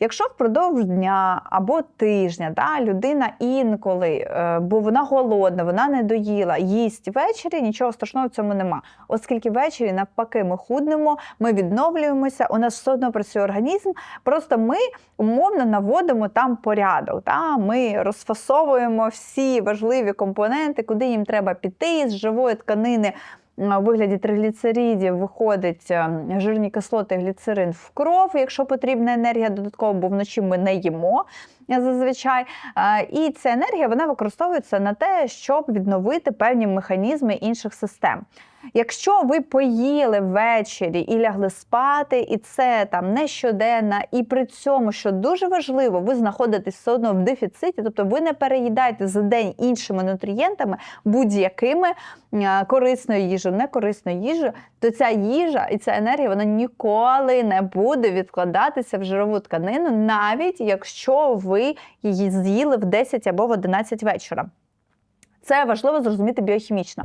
Якщо впродовж дня або тижня да, людина інколи, е, бо вона голодна, вона не доїла, їсть ввечері, нічого страшного в цьому нема. Оскільки ввечері, навпаки, ми худнемо, ми відновлюємося, у нас все одно працює організм. Просто ми умовно наводимо там порядок. Да? Ми розфасовуємо всі важливі компоненти, куди їм треба піти з живої тканини. У вигляді тригліцеридів виходить ем, жирні кислоти, гліцерин в кров, якщо потрібна енергія додатково, бо вночі ми не їмо зазвичай. Е, І ця енергія вона використовується на те, щоб відновити певні механізми інших систем. Якщо ви поїли ввечері і лягли спати, і це там не щоденно, і при цьому, що дуже важливо, ви знаходитесь все одно в дефіциті, тобто ви не переїдаєте за день іншими нутрієнтами, будь-якими е, корисною їжею, некорисною їжею, то ця їжа і ця енергія вона ніколи не буде відкладатися в жирову тканину, навіть якщо ви її з'їли в 10 або в 11 вечора. Це важливо зрозуміти біохімічно.